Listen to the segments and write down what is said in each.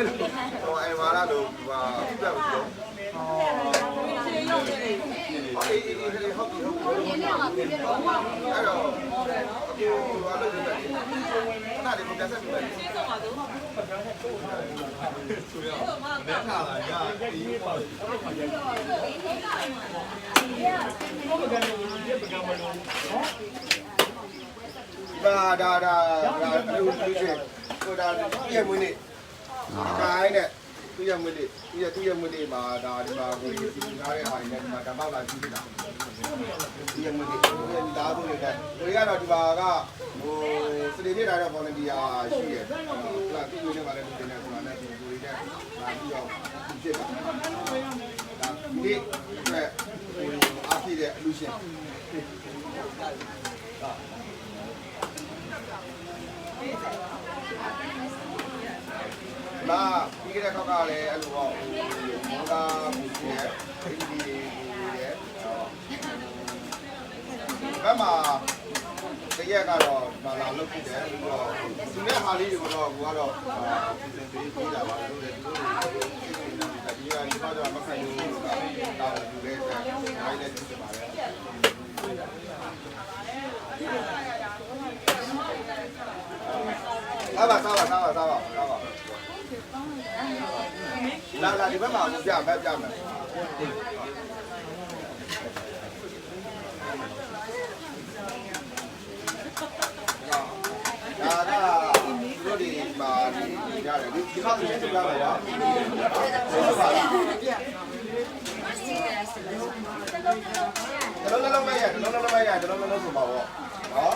အဲ့လိုဟိုအဲ့မာလာလို့ဟာပြတ်ပြီးတော့အေးအေးအေးဟုတ်ပြီဟုတ်ပြီအဲ့တော့အခုဘာလို့ဒီလိုလဲခဏလေးကိုပြန်ဆက်ပြီးမယ်ရှင်းဆုံးပါတော့ဆိုရအောင်မနေ့ထားလာရဒီပေါ့ဒါဒါဒါဒါလူလူချင်းကိုဒါပြည့်မွေးနေ ခိုင်းတဲ့သူရမွေးနေသူရသူရမွေးနေမှာဒါဒီမှာကိုစီစီထားတဲ့ဟာတွေနဲ့ဒီမှာဓမ္မလာကြည့်နေတာဒီရမွေးနေဒီသားသူတွေကတွေကတော့ဒီပါကဟိုစနေနေ့တာတော့ volunteer ရှိရယ်ဟုတ်လားသူတွေနဲ့ပါလဲသူတွေနဲ့ဆိုတာနဲ့သူတွေနဲ့လာပြီးတော့ဖြစ်တာဒါဒီနေ့အတွက်ဟိုအားပြည့်တဲ့အလူရှင် လာပြီးကြတဲ့ခေါက်ကလည်းအဲ့လိုပေါ့မောကာမှုရှိရဲ့ဒီဒီရဲ့ဘက်မှာတရက်ကတော့လာလာလုပ်ဖြစ်တယ်ပြီးတော့သူနဲ့ဟာလေးတွေကိုတော့ကိုကတော့စီစဉ်ပေးပေးတာပါလို့လေသူတို့ဒီကဒီကတော့မခံယူဘူးကတာဝန်ယူတဲ့အတွက်အားလည်းသိပါတယ်စားပါစားပါစားပါစားပါစားပါ လာလာဒီဘက်မှာပြမယ်ပြမယ်ဒါကတို့ဒီမှာဒီရတယ်ဒီခါကြီးပြပါလားဟုတ်ပါလားတလုံးလုံးမရတလုံးလုံးမရတလုံးလုံးဆိုပါဘောနော်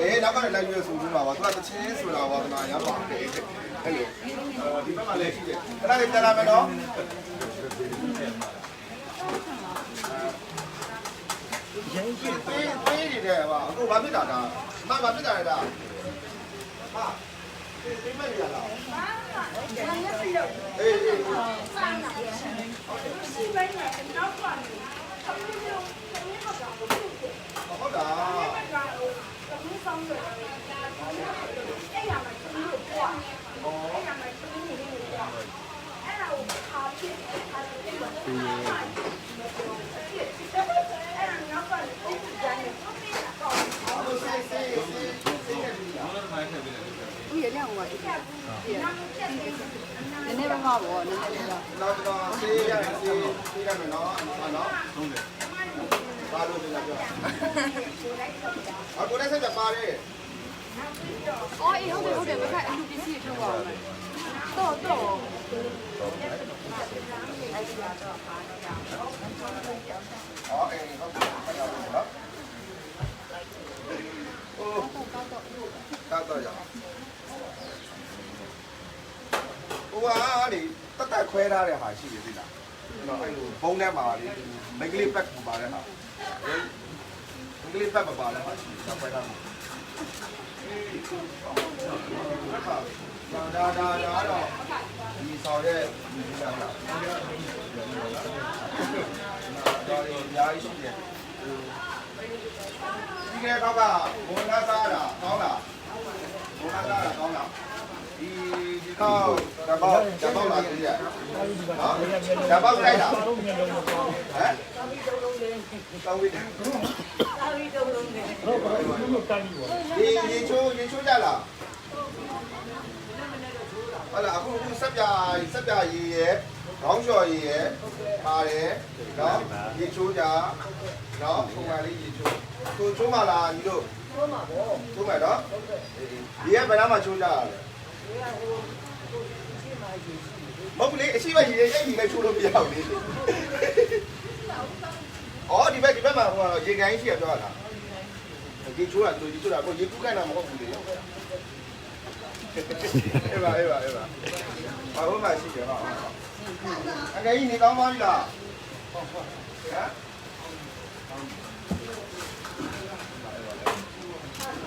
အေးနောက်ကလည်းလိုက်ပြီးဆိုပြီးမှာပါသူကတချင်းဆိုတာပါတနာရပါတယ်အဲ့လိုဒီဘက်မှာလည်းရှိတယ်ခဏလေးပြန်လာမယ်နော်ရင်းရှိသေးသေးနေတယ်ပါအခုဘာဖြစ်တာဒါမဘာဖြစ်တာလဲဒါဟာဒီမရလားအေးအေးဟုတ်တာ င်းဆောင်ဆိုတော့အဲ့ရမှာသူ့ကိုပွားအဲ့ရမှာသူ့ကိုနေနေပွားအဲ့ဒါကိုခါဖြစ်ခါဖြစ်ပါဘူးအဲ့ဒါနောက်ပါလို့ကြမ်းနေတော့ပြန်တော့ဟုတ်ကဲ့ဆေးဆေးဆေးကပြီးတာဘာလို့မိုက်ခဲ့ပြီလဲဦးရလက်ဟိုကတိကျတယ်နည်းနည်းပါပါဘောနည်းနည်းပါတော့တော့ဆေးရတယ်ဆေးဆေးရမယ်နော်အဲ့နော်ဟုတ်တယ် ဘာလို့လဲပြောအခုလည်းဆက်ကြပါတယ်အော်အေးဟုတ်တယ်ဟုတ်တယ်ဘက်ကအဲ့လူပစ္စည်းထုတ်ပါဦးတော့တော့ဟောအေးဟုတ်တယ်ဆက်ကြပါနော်โอ้တာတော့ရဟိုဟာလေတက်တက်ခွဲထားတဲ့ဟာရှိရသေးလားကျွန်တော်အဲ့လိုဘုံထဲမှာလေမင်္ဂလိပတ်ပူပါတဲ့ဟာ မင်္ဂလိပတ်မပါတဲ့ဟာရှိတယ်ခွဲထားမှာဒါဒါဒါတော့ဒီဆောင်ရဲ့ဒီလာလာဒါရီအများကြီးရှိတယ်ဒီကဲတော့ကဘုံသားစားတာကောင်းလားဘုံသားစားတာကောင်းလားဒီ ဒီတော့ဓာတ်ပေါက်ဓာတ်ပေါက်လာကြည့်ရနော်ဓာတ်ပေါက်လိုက်တာဟမ်တောင်းဝိတယ်ဒီရေချိုးရေချိုးကြလားဟုတ်လားအခုအခုစက်ပြစက်ပြရေရယ်ခေါင်းလျှော်ရေရယ်ပါတယ်နော်ရေချိုးကြနော်ပုံမှန်လေးရေချိုးချိုးချိုးမှလားညီတို့ချိုးမှာပေါ့ချိုးမှာနော်ရေကဘယ်နားမှာချိုးကြရလဲ မဟုတ်ဘူးလေအရှိမရေရဲ့ရေနဲ့ချိုးလို့မရဘူးလေအော်ဒီဘက်ဒီဘက်မှာဟိုရေကန်ရှိရပြောတာရေချိုးတာတို့ရေချိုးတာကိုရေကူးကန်တာမဟုတ်ဘူးလေအေးပါအေးပါအေးပါဘာလို့မှရှိတယ်ဟာအကယ်ကြီးနေကောင်းပါပြီလားဟမ်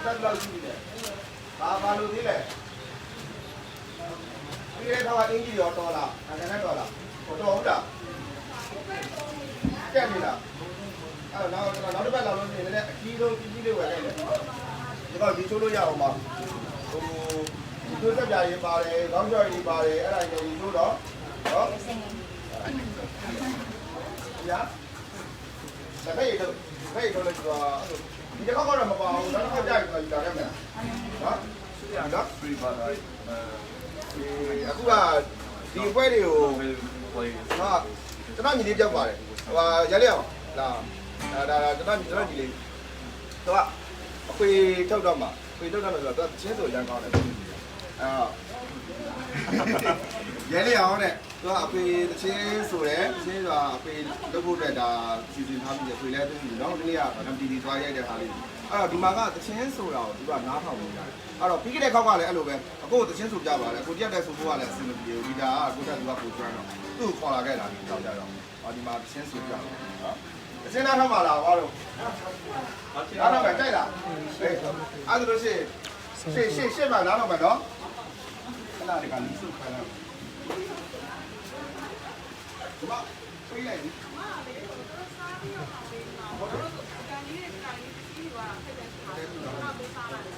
တက်လောက်ရှိတယ်ဘာဘာလို့သေးလဲ ဒီရဲတော့အင်ကြီးရောတော်လားအဲ့ဒါနဲ့တော်လားတော်ဟုတ်လားကြက်နေလားအဲ့တော့နောက်နောက်တစ်ပတ်လောက်လို့နေလည်းအကြီးဆုံးကြီးကြီးလေးဝယ်လိုက်တယ်ဒီတော့ဒီချိုးလို့ရအောင်ပါဟိုတို့တက်ပြရေးပါတယ်ခေါင်းကြော်ရေးပါတယ်အဲ့ဒါညို့တို့တော့နော်ညာတပည့်တို့တပည့်တို့လည်းတော့ဒီတစ်ခါကတော့မပါဘူးနောက်တစ်ခါကြာရင်တော့ယူလာခဲ့မယ်နော်နော် free but I အခုကဒီအပွဲတွေကို will play ဟာကျွန်တော်ညီလေးပြောက်ပါတယ်ဟိုဟာရလေးအောင်လာဒါဒါဒါကျွန်တော်ကျွန်တော်ညီလေးသူကအခွေထုတ်တော့မှာခွေထုတ်တော့လို့ဆိုတော့သူချင်းဆိုရန်ကောင်းတယ်အဲရလေးအောင်တဲ့သူကအခွေတချင်းဆိုတယ်တချင်းဆိုတာအခွေလုပ်ဖို့အတွက်ဒါစီစဉ်ထားပြီးခွေလဲသွင်းပြီးတော့ဒီနေ့ကဗမ်တီတီသွားရိုက်တဲ့ဟာလေး အဲ့တော့ဒီမှာကတချင်းဆိုတာကိုသူကနားထောင်နေကြတယ်အဲ့တော့ပြီးခဲ့တဲ့ခေါက်ကလည်းအဲ့လိုပဲအခုတချင်းဆိုကြပါလေကိုကြက်တဲ့ဆိုဖို့ကလည်းအဆင်မပြေဘူးဒီဒါကကိုတက်သူကကိုကျွမ်းတော့သူ့ကိုခေါ်လာခဲ့တာဒီတော့ကြတော့ဟောဒီမှာတချင်းဆိုကြတယ်နော်တချင်းနားထောင်ပါလားဟောတော့နားထောင်ပဲကြိုက်လားဟေးအဲ့ဒါလို့ရှိရှေ့ရှေ့ရှေ့မှာနားထောင်ပဲနော်ခဏတည်းကလီးစုခိုင်းလိုက်ဒီမှာပြေး လိုက်ဒီသွားမယ်လေ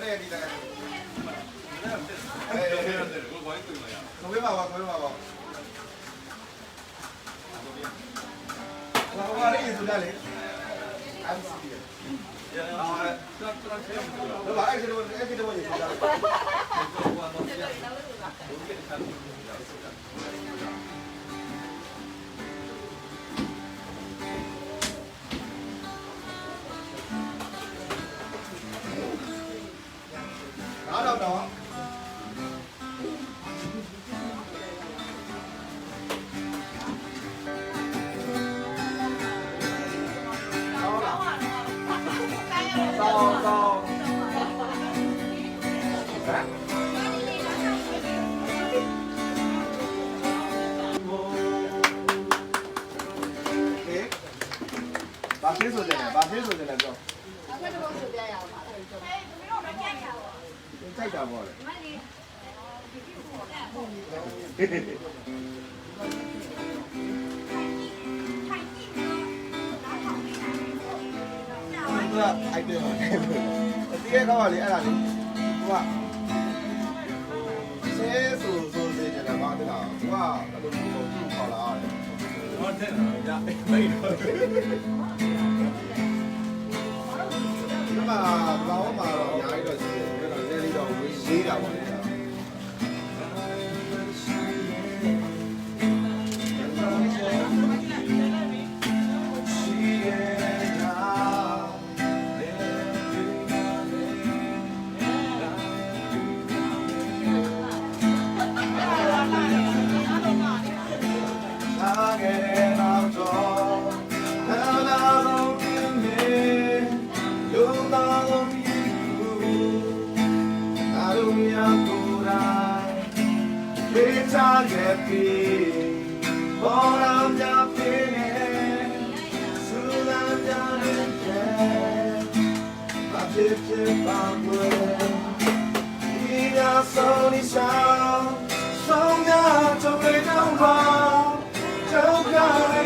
哎呀都没办法都没办法我的意思那里还不是别人然后呢 နား တာပေါ့လေသူကအိုက်တယ်ပါလေအတီးရဲ့ကောင်းပါလေအဲ့ဒါလေသူကဆဲဆိုဆိုစေတယ်လားဘာတလားသူကအဲ့လိုမျိုးသူ့ခေါ်လာတယ်တော့တဲ့ရမေးတော့ဒီမှာဘာမှမတော့အများကြီးတော့ရှိတယ်အဲ့ 내일이라고 해요. You're not on you. 아름답구나. 일장의 피 보람 잡히네. 순한 자는 때 맛있을 밤을 이냐 손이 샤 성냥 쪽을 정화 정가를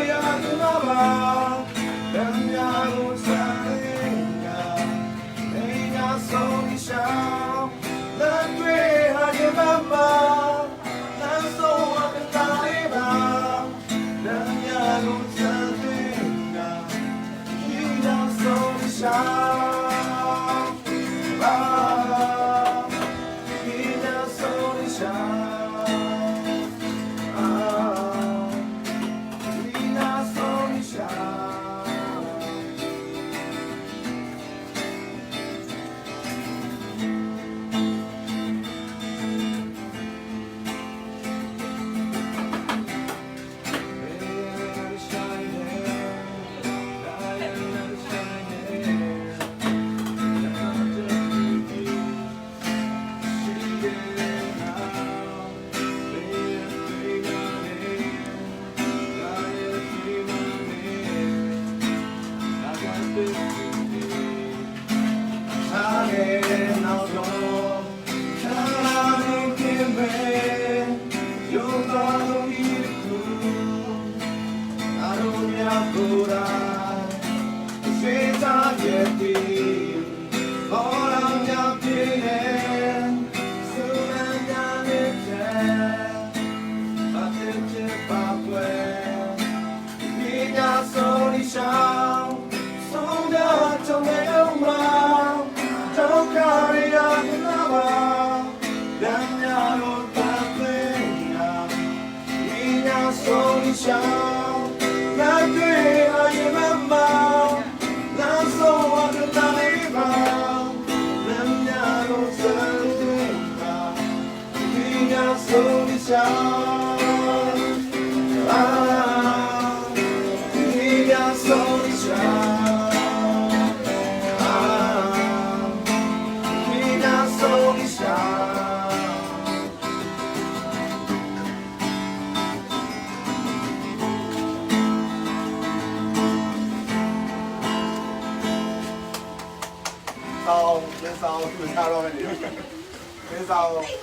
ဆောင်းလင်းဆောင်းသူစားတော့မယ်လေလင်းဆောင်းအေး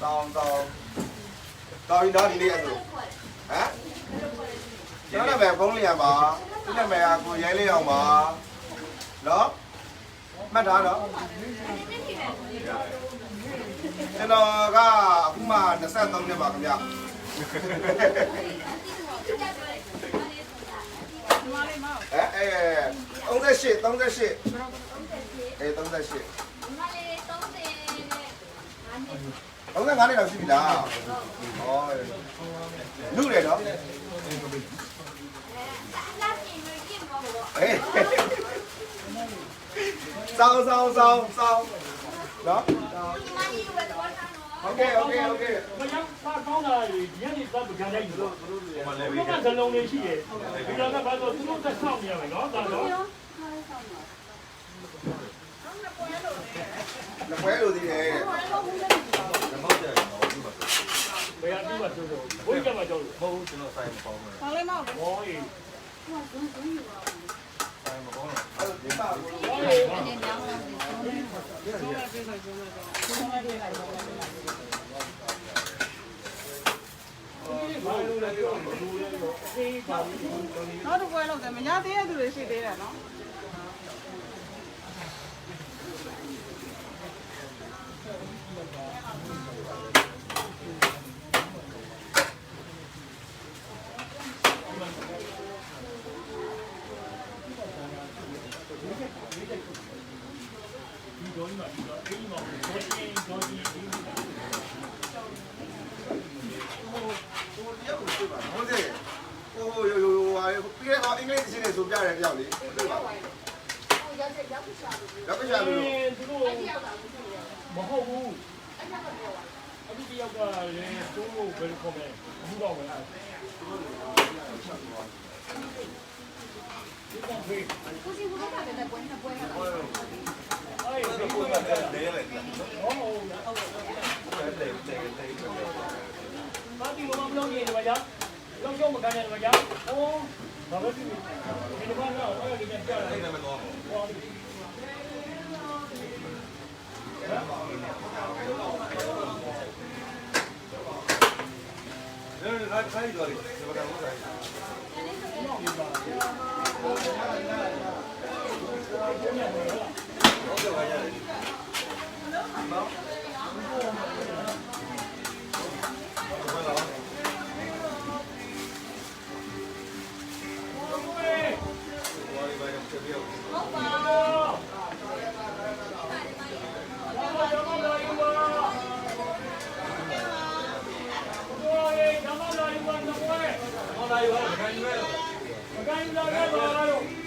ဆောင်းဆောင်းတော်ပြီနော်ဒီနေ့အဲ့ဆိုဟမ်ကျွန်တော်လည်းဖုန်းလျံပါသူ့နာမည်ကကိုရဲလေးအောင်ပါနော်မှတ်ထားတော့ကျွန်တော်ကအခုမှ23နှစ်ပါခင်ဗျာ အဲအဲ38 38အဲ38 35နှစ်လောက်ရှိပြီလားဟောလူတယ်နော်အေးစောင်းစောင်းစောင်းစောင်းနော် ဟုတ်ကဲ့ဟုတ်ကဲ့ဟုတ်ကဲ့မရောက်ပါကောင်းတာတွေညနေသားပကံလိုက်လို့သူတို့တွေကလည်းပဲကဇလုံးတွေရှိတယ်ဒီတော့ကဘာလို့သူတို့တက်ဆောင်နေရမယ်နော်ဒါတော့လပွဲလိုသေးတယ်ဓမ္မကျန်တော့ဘူးပါဘယ်အတူပါဆိုတော့ဘိုးကမှကြောက်လို့မဟုတ်ကျွန်တော်ဆိုင်မပေါင်းဘူးဆောင်းလဲမဟုတ်ဘူးဟောရေးဟောဇွန်းဇွန်းယူပါဆိုင်မပေါင်းတော့အဲ့ဒီပါဘူးဟောရေးအရင်များလား နောက်တစ်ပွဲလောက်တယ်မညာသေးတဲ့သူတွေရှိသေးတယ်နော် ဟုတ်တယ်ဟိုယိုယိုဟာပြီးတော့အင်္ဂလိပ်ရှင်းနေဆိုပြတယ်ကြောက်လေတွေ့ပါဘူးရောက်ရှာလို့သူတို့မဟုတ်ဘူးအခုတယောက်ကလည်းသူ့ကိုဘယ်လိုခေါ်မလဲဘူးတော့ပဲဒီကောင်ဖေးကိုစီဘူးကလည်းတဲ့ပွဲနဲ့ပွဲနဲ့ ဘာဒီမမမလုံးကြီးတော့ကြာလုံးချုံမကန်တယ်တော့ကြာဟိုးဘာပဲဖြစ်ဒီမှာတော့ဟိုရဒီမှာကြာတယ်မတော်ဘူးဟောဒီလိုက်ခိုင်းကြတယ်ဒီမှာကတော့ဆိုင်တယ် ဘာလို့ဘာလို့ပြောဟောလာရောခို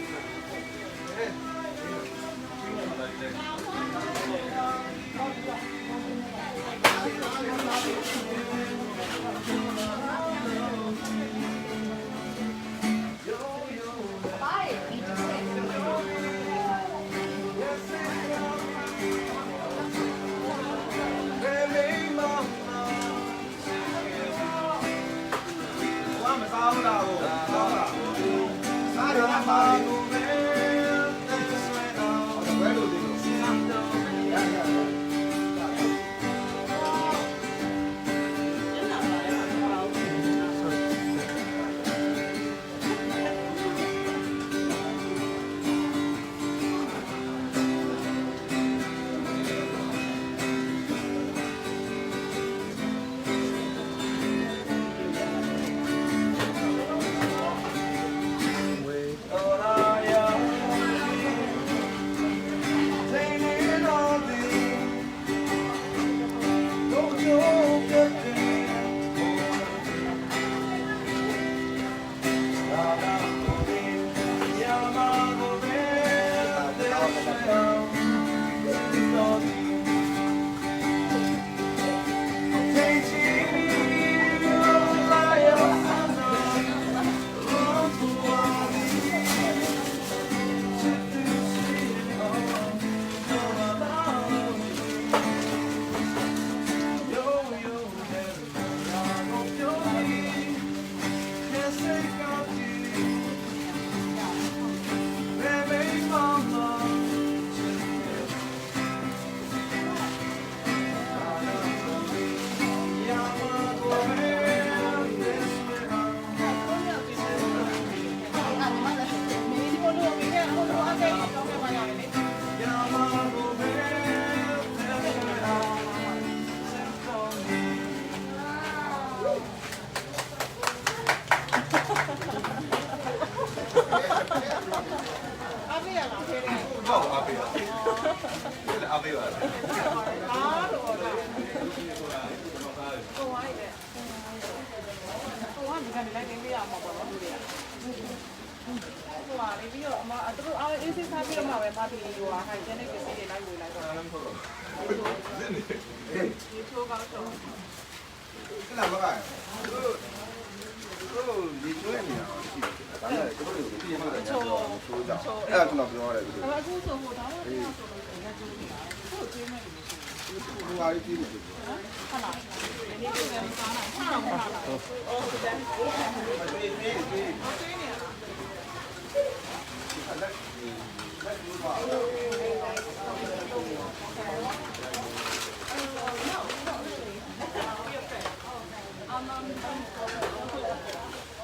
အားအေးစိစားပြီးတော့မှပဲမပြီးဟိုဟာဟိုင်ကျန်တဲ့ပစ္စည်းတွေလိုက်ဝေလိုက်တော့လည်းမဟုတ်တော့ဒီချိုးကောင်းတော့ခဏမကသူတို့သူတို့ဒီကျွေးနေတာရှိတယ်ဒါနဲ့သူတို့ကိုပြင်ရတယ်ချိုးချိုးကြအဲ့ဒါကျွန်တော်ပြောရတယ်သူအခုဆိုဟိုတော့ဆိုလို့ဆိုလို့ရကြည့်နေတာဟိုကျွေးမဲ့လူရှိဟိုဟာလေးပြင်နေတယ်ဟုတ်လားဒီနေ့ကလည်းစားနိုင်ဆက်အောင်ပါလားအော်ဒီတန်းကျွေးနေရ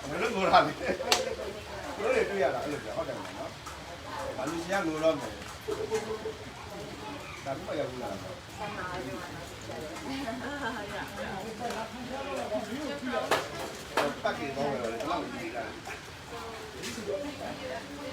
ဘယ်လိုငိုရလဲတို့တွေတွေ့ရတာအဲ့လိုပြောဟုတ်တယ်နော်ဘာလို့ညာငိုတော့မယ်ဒါမှမရဘူးလားပတ်ကေတော့တယ်တော့လောက်ကြီးတာသားနေတယ်ဘာမှငိုနေပြီအဲ့ငိုနေပြီဘောပါလေဘာငိုနေဒါဝမ်းသာလို့ကြား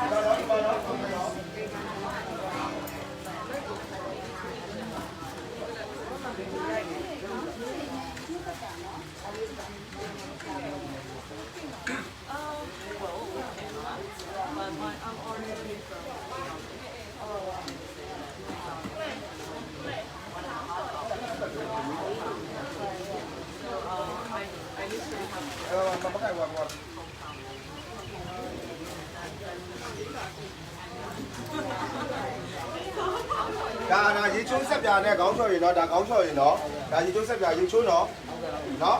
မြေပြ ချိုးဆက်ပြာနဲ့ခေါင်းချော်ရင်တော့ဒါခေါင်းချော်ရင်တော့ဒါရေချိုးဆက်ပြာရေချိုးတော့နော်